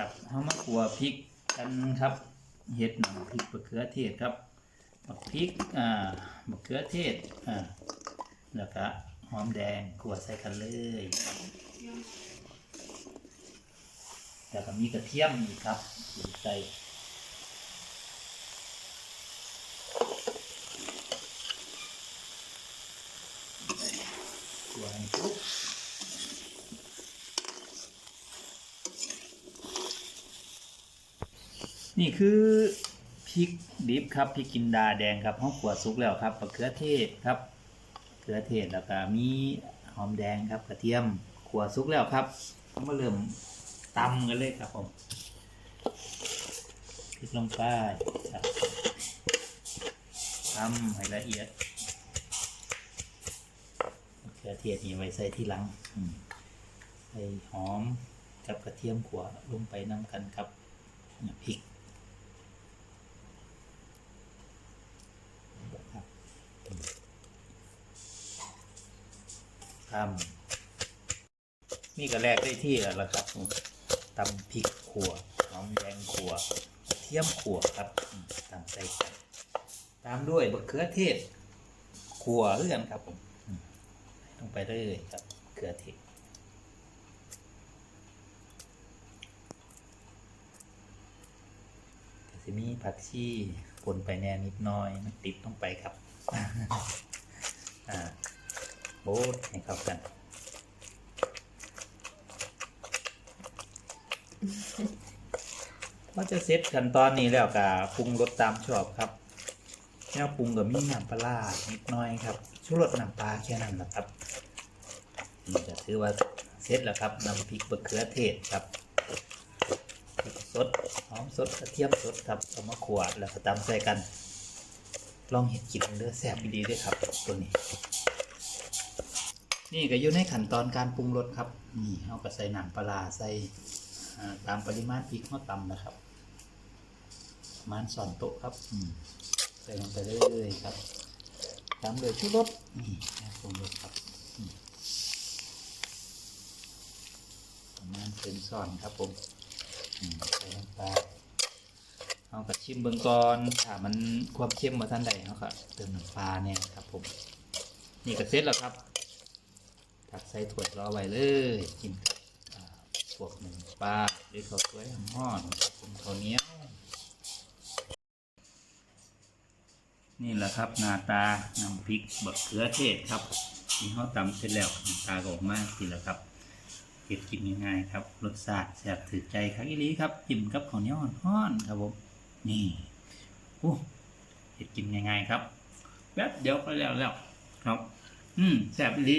ครับเขามาขัวพริกกันครับเห็ดหนังพริกมะเขือเทศครับบักพริกอ่ามะเขือเทศอ่าแล้วก็หอมแดงขัวใส่กันเลยแล้วก็มีกระเทียมอีกครับใส่ขัวให้สุก นี่คือพริกดิบครับพริกกินดาแดงครับห้องขวดสุกแล้วครับมะเขือเทศครับมะเขือเทศแล้วก็มีหอมแดงครับกระเทียมขวดสุกแล้วครับมาเริ่มตำกันเลยครับผมพริกลงไปครับตำให้ละเอียดมะเขือเทศนี่ไว้ใส่ที่หลังใส่หอมกับกระเทียมขวดลงไปน้ำกันครับพริก ครับ ทำนี่ก็แรกได้ที่แล้วล่ะครับตำพริกขั่วหอมแดงขั่วกระเทียมขั่วครับอืมตำใส่กันตามด้วยมะเขือเทศขั่วเรื่อนครับผมอืมลงไปเลยครับมะเขือเทศจะมีผักชีปนไปแน่นิดน้อยมันติดต้องไปครับ อ่า โบ๊ทให้เข้ากันก็จะเซตขั้นตอนนี้แล้วก็ปรุงรสตามชอบครับแค่ปรุงกับมีน้ำปลาานิดน้อยครับชูรสน้ำปลาแค่นั้นแหละครับนี่จะถือว่าเซตแล้วครับน้ำพริกมะเขือเทศครับสดหอมสดกระเทียมสดครับเอามาขวดแล้วก็ตำใส่กัน ลองเห็ดกินเลือแซ่บดีด้วยครับตัวนี้ นี่ก็อยู่ในขั้นตอนการปรุงรสครับ นี่เอาก็ใส่หน้ำปลาใส่ตามปริมาณพริกเขาตำนะครับประมาณสองโต๊ะครับใส่ลงไปเลยๆครับตามด้วยชูรสนี่ปรุงรสครับมประมาณเป็นส่อนครับผมอืมใส่ลงไปเอากระชิมเบื้องก่อนถ้ามันความเข้มมาท่านใดเขาก็เติมน้ำปลาเนี่ยครับผมนี่ก็เสร็จแล้วครับ ตักใส่ถ้วยรอไว้เลย กินกับอ่าพวกหนึ่งปลาหรือข้าวสวยห่อนๆครับผมข้าวเหนียว นี่แหละครับหน้าตาน้ำพริกบะเขือเทศครับที่เขาตำเสร็จแล้วหน้าตาก็ออกมาสิแล้วครับเก็บกินง่ายๆครับรสชาติแซ่บถือใจครับอีลีครับจิ้มกับข้าวเหนียวห่อนๆครับผมนี่โอ้เห็ดกินง่ายๆครับแป๊บเดียวก็แล้วแล้วครับ อืมแซ่บอีลี